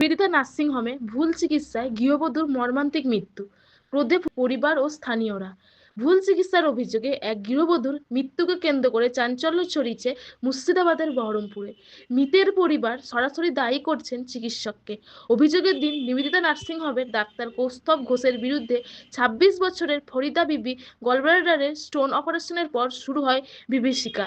নিবেদিতা নার্সিংহোমে ভুল চিকিৎসায় গৃহবধূর মর্মান্তিক মৃত্যু। ক্রোধে পরিবার ও স্থানীয়রা ভুল চিকিৎসার অভিযোগে এক গৃহবধূর মৃত্যুকে কেন্দ্র করে চাঞ্চল্য ছড়িয়েছে মুর্শিদাবাদের বহরমপুরে। মৃতের পরিবার সরাসরি দায়ী করছেন চিকিৎসককে। অভিযোগের দিন নিবেদিতা নার্সিংহোমের ডাক্তার কৌস্তভ ঘোষের বিরুদ্ধে ছাব্বিশ বছরের ফরিদা বিবি গলব্লাডারের স্টোন অপারেশনের পর শুরু হয় বিভীষিকা।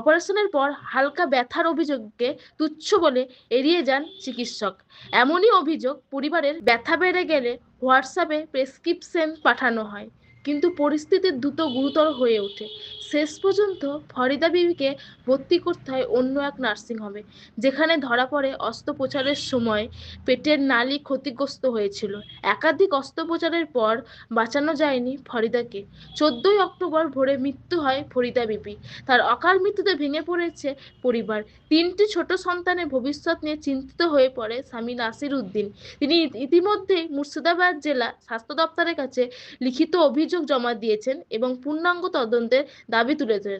অপারেশনের পর হালকা ব্যথার অভিযোগকে তুচ্ছ বলে এড়িয়ে যান চিকিৎসক। এমনই অভিযোগ পরিবারের ব্যথা বেড়ে গেলে হোয়াটসঅ্যাপে প্রেসক্রিপশন পাঠানো হয়। কিন্তু পরিস্থিতি দ্রুত গুরুতর হয়ে ওঠে। শেষ পর্যন্ত ফরিদা বিবিকে ভর্তি করতে হয় অন্য এক নার্সিংহোমে যেখানে ধরা পড়ে অস্ত্রোপচারের সময় পেটের নালি ক্ষতিগ্রস্ত হয়েছিল। একাধিক অস্ত্রোপচারের পর বাঁচানো যায়নি ফরিদাকে। চোদ্দই অক্টোবর ভোরে মৃত্যু হয় ফরিদা বিবি। তার অকাল মৃত্যুতে ভেঙে পড়েছে পরিবার। তিনটি ছোট সন্তানের ভবিষ্যৎ নিয়ে চিন্তিত হয়ে পড়ে স্বামী নাসির উদ্দিন। তিনি ইতি- ইতিমধ্যেই মুর্শিদাবাদ জেলা স্বাস্থ্য দপ্তরের কাছে লিখিত অভিযোগ জমা দিয়েছেন এবং পূর্ণাঙ্গ তদন্তের দাবি তুলেছেন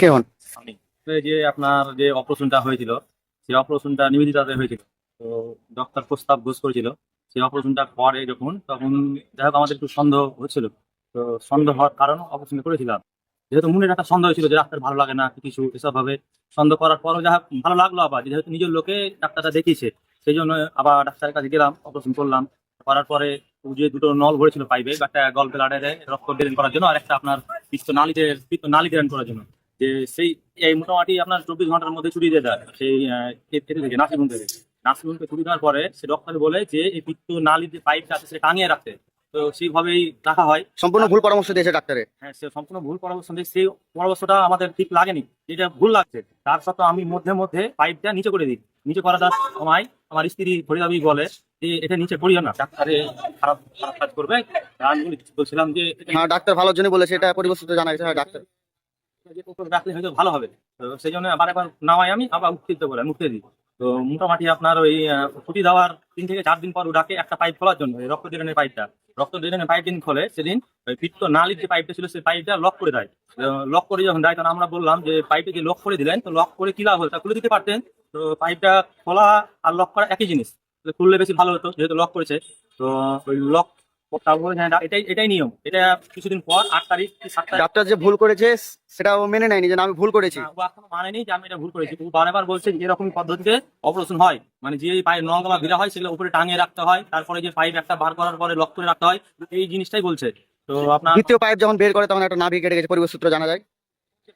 কে হন? তো যে আপনার যে অপারেশনটা হয়েছিল সেই অপারেশনটা নিবেদিতাতে হয়েছিল। তো ডক্টর প্রস্তাব ঘোষ করেছিল সেই অপারেশনটা পরে যখন তখন যাই হোক আমাদের একটু সন্দেহ হচ্ছিল। তো সন্দেহ হওয়ার কারণে অপারেশন করেছিলাম। যেহেতু মনের একটা সন্দেহ ছিল যে ডাক্তার ভালো লাগে না কিছু এসব ভাবে সন্দেহ করার পরও যা ভালো লাগল আবার। যেহেতু নিজের লোকে ডাক্তারটা দেখিয়েছে সেই জন্য আবার ডাক্তারের কাছে গেলাম অপারেশন করলাম। করার পরে যে দুটো নল ভরেছিল পাইবে একটা গল ব্লাডারে রক্ত ড্রেন করার জন্য আর একটা আপনার পিত্ত নালিতে পিত্ত নালি করার জন্য। যে সেই এই মোটামুটি আপনার চব্বিশ ঘণ্টার মধ্যে ছুটি দিয়ে দেয়। সেই এতে থেকে নার্সিংহোম থেকে। নার্সিংহোমকে ছুটি দেওয়ার পরে সে ডক্টর বলে যে এই পিত্ত নালির যে পাইপটা আছে সেটা টাঙিয়ে রাখতে। তো সেইভাবেই রাখা হয়। সম্পূর্ণ ভুল পরামর্শ দিয়েছে ডাক্তারে? হ্যাঁ সে সম্পূর্ণ ভুল পরামর্শ দিয়ে সেই পরামর্শটা আমাদের ঠিক লাগেনি। যেটা ভুল লাগছে। তার সত্ত্বেও আমি মধ্যে মধ্যে পাইপটা নিচে করে দিই। নিচে করা যার সময় আমার স্ত্রী ফরিদাবি বলে এটা নিচে করিও না। ডাক্তারে খারাপ খারাপ কাজ করবে। আমি বলছিলাম যে হ্যাঁ ডাক্তার ভালোর জন্য বলেছে এটা পরিবেশিত জানা গেছে হ্যাঁ ডাক্তার। রাখলে হয়তো ভালো হবে। সেই জন্য আবার একবার নামাই আমি আবার দিই। তো মোটামুটি আপনার ওই ছুটি দেওয়ার তিন থেকে চার দিন পর ও ডাকে একটা পাইপ খোলার জন্য রক্ত ড্রেনের পাইপটা রক্ত ড্রেনের পাইপ দিন খোলে সেদিন ওই পিত্ত নালির যে পাইপটা ছিল সেই পাইপটা লক করে দেয়। লক করে যখন দেয় তখন আমরা বললাম যে পাইপে যে লক করে দিলেন তো লক করে কি লাভ হলো? তা খুলে দিতে পারতেন। তো পাইপটা খোলা আর লক করা একই জিনিস। খুললে বেশি ভালো হতো যেহেতু লক করেছে। তো ওই লক হ্যাঁ এটাই এটাই নিয়ম। এটা কিছুদিন পর আট তারিখ সাত তারিখ? ডাক্তার যে ভুল করেছে সেটা ও মেনে নেয়নি যে আমি ভুল করেছি। ও এখনও মানেনি যে আমি এটা ভুল করেছি। ও বারবার বলছে যে এরকম পদ্ধতিতে অপারেশন হয়। মানে যে পায়ে নলগলা ভিড়া হয় সেগুলো উপরে টাঙিয়ে রাখতে হয়। তারপরে যে পাইপ একটা বার করার পরে লক করে রাখতে হয়। এই জিনিসটাই বলছে। তো আপনার দ্বিতীয় পাইপ যখন বের করে তখন একটা নাভি কেটে গেছে পরিবেশ সূত্র জানা যায়।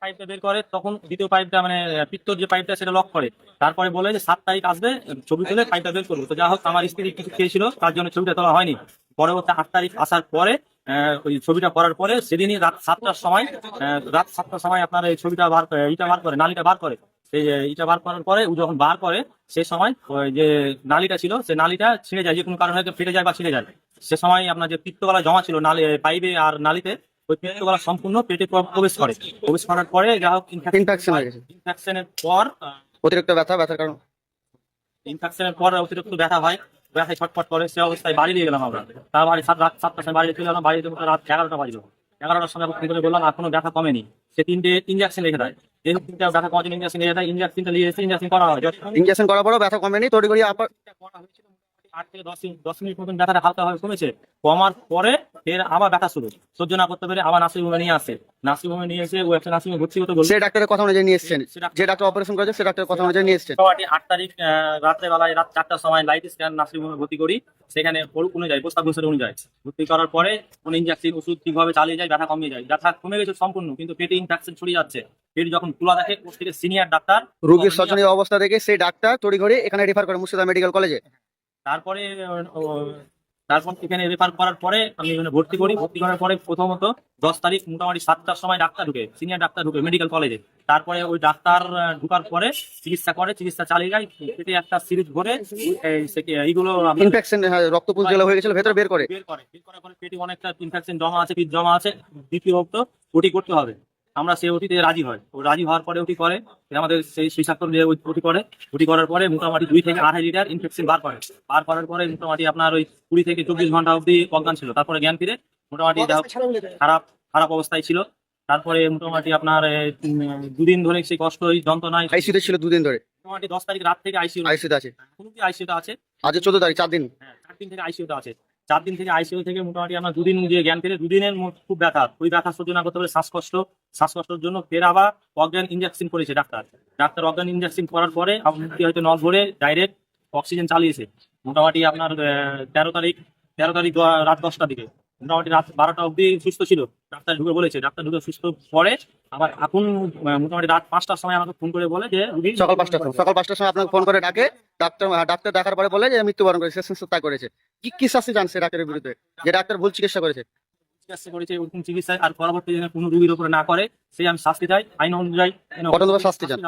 পাইপটা বের করে, তখন দ্বিতীয় পাইপটা মানে পিত্তর যে পাইপটা সেটা লক করে। তারপরে বলে যে সাত তারিখ আসবে ছবি তুলে পাইপটা বের করব। তো যা হোক, আমার স্ত্রী কিছু খেয়েছিল, তার জন্য ছবিটা তোলা হয়নি। পরবর্তী আট তারিখ আসার পরে ওই ছবিটা করার পরে সেদিনই রাত সাতটার সময় রাত সাতটার সময় আপনার এই ছবিটা বার ইটা বার করে, নালিটা বার করে। সেই ইটা বার করার পরে ও যখন বার করে সেই সময় যে নালিটা ছিল, সে নালিটা ছিঁড়ে যায়। যে কোনো কারণে হয়তো ফেটে যায় বা ছিঁড়ে যায়। সে সময় আপনার যে পিত্তবেলা জমা ছিল, নালি, পাইপে আর নালিতে ওই সম্পূর্ণ পেটে প্রবেশ করে। প্রবেশ করার পরে যা হয়ে গেছে। ইনফেকশনের পর অতিরিক্ত ব্যথা ব্যথার কারণ? ইনফেকশনের পর অতিরিক্ত ব্যথা হয়। ব্যথায় ছটফট করে সে অবস্থায় বাড়ি নিয়ে গেলাম আমরা। তার বাড়ি সাত রাত সাতটার সময় বাড়ি চলে গেলাম বাড়িতে রাত এগারোটা বাজলো। এগারোটার সময় ফোন করে বললাম এখনও ব্যথা কমেনি। সে তিনটে ইঞ্জেকশন লিখে দেয়। যেহেতু তিনটা ব্যথা কমার জন্য ইঞ্জেকশন লিখে দেয় ইঞ্জেকশনটা নিয়ে এসে ইঞ্জেকশন করা হয়। ইঞ্জেকশন করার পরও ব্যথা কমেনি তৈরি করি আবার করা হয়েছিল আট থেকে দশ মিনিট দশ মিনিট মতন ব্যথাটা হালকা ভাবে কমেছে কমার পরে ফের আবার ব্যথা শুরু সহ্য না করতে পেরে আবার নার্সিংহোমে নিয়ে আসে। নার্সিংহোমে নিয়ে এসে ও একটা নার্সিংহোমে ভর্তি হতে বলছে ডাক্তারের কথা অনুযায়ী নিয়ে এসেছেন। যে ডাক্তার অপারেশন করেছে সে ডাক্তারের কথা অনুযায়ী নিয়ে এসেছেন। মোটামুটি আট তারিখ রাত্রে বেলায় রাত চারটার সময় লাইট স্ক্যান নার্সিংহোমে ভর্তি করি। সেখানে ওর অনুযায়ী প্রস্তাব অনুসারে অনুযায়ী ভর্তি করার পরে কোন ইঞ্জেকশন ওষুধ ঠিকভাবে চালিয়ে যায় ব্যথা কমিয়ে যায়। ব্যথা কমে গেছে সম্পূর্ণ কিন্তু পেটে ইনফেকশন ছড়িয়ে যাচ্ছে। পেট যখন খোলা দেখে সিনিয়র ডাক্তার রোগীর শোচনীয় অবস্থা দেখে সেই ডাক্তার তড়িঘড়ি এখানে রেফার করে মুর্শিদা মেডিকেল কলেজে তারপরে তারপর এখানে রেফার করার পরে আমি এখানে ভর্তি করি। ভর্তি করার পরে প্রথমত দশ তারিখ মোটামুটি সাতটার সময় ডাক্তার ঢুকে সিনিয়র ডাক্তার ঢুকে মেডিকেল কলেজে তারপরে ওই ডাক্তার ঢুকার পরে চিকিৎসা করে চিকিৎসা চালিয়ে যায় পেটে একটা সিরিজ ভরে এইগুলো ইনফেকশন রক্তপুষ যেগুলো হয়ে গেছিল ভেতরে বের করে। বের করে বের করার পরে পেটে অনেকটা ইনফেকশন জমা আছে পিত জমা আছে দ্বিতীয় ওটি করতে হবে। আমরা সে ওটিতে রাজি হয়। ও রাজি হওয়ার পরে ওটি করে? আমাদের সেই সুইসাক্তর দিয়ে ওটি করে ওটি করার পরে মোটামুটি দুই থেকে আড়াই লিটার ইনফেকশন বার করে। বার করার পরে মোটামুটি আপনার ওই কুড়ি থেকে চব্বিশ ঘণ্টা অবধি অজ্ঞান ছিল। তারপরে জ্ঞান ফিরে মোটামুটি খারাপ খারাপ অবস্থায় ছিল। তারপরে মোটামুটি আপনার দুদিন ধরে সেই কষ্ট ওই যন্ত্রণায় আইসিউতে ছিল দুদিন ধরে। মোটামুটি দশ তারিখ রাত থেকে আইসিইউ আইসিতে আছে। এখনও কি আইসিইউতে আছে? আজ চোদ্দ তারিখ চার দিন। হ্যাঁ চার দিন থেকে আইসিইউতে আছে। চার দিন থেকে আইসিইউ থেকে মোটামুটি আমরা দুদিন গিয়ে জ্ঞান ফিরে দুদিনের খুব ব্যথা। ওই ব্যথা সহ্য না করতে পারে শ্বাসকষ্ট, শ্বাসকষ্টের জন্য ফের আবার অজ্ঞান ইঞ্জেকশন করেছে ডাক্তার। ডাক্তার অজ্ঞান ইঞ্জেকশন করার পরে আপনি হয়তো নল ভরে ডাইরেক্ট অক্সিজেন চালিয়েছে। মোটামুটি আপনার তেরো তারিখ তেরো তারিখ রাত দশটার দিকে। মোটামুটি রাত বারোটা অবধি সুস্থ ছিল। ডাক্তার ঢুকে বলেছে ডাক্তার ঢুকে সুস্থ পরে আবার এখন মোটামুটি রাত পাঁচটার সময় আমাকে ফোন করে বলে যে সকাল পাঁচটার সময় সকাল পাঁচটার সময় আপনাকে ফোন করে ডাকে। ডাক্তার ডাক্তার দেখার পরে বলে যে মৃত্যুবরণ করেছে শেষ তাই করেছে। কি কি শাস্তি জানছে ডাক্তারের বিরুদ্ধে? যে ডাক্তার ভুল চিকিৎসা করেছে। চিকিৎসা করেছে ওরকম চিকিৎসা আর পরবর্তী যেন কোনো রুগীর উপরে না করে সেই আমি শাস্তি চাই। আইন অনুযায়ী শাস্তি চান।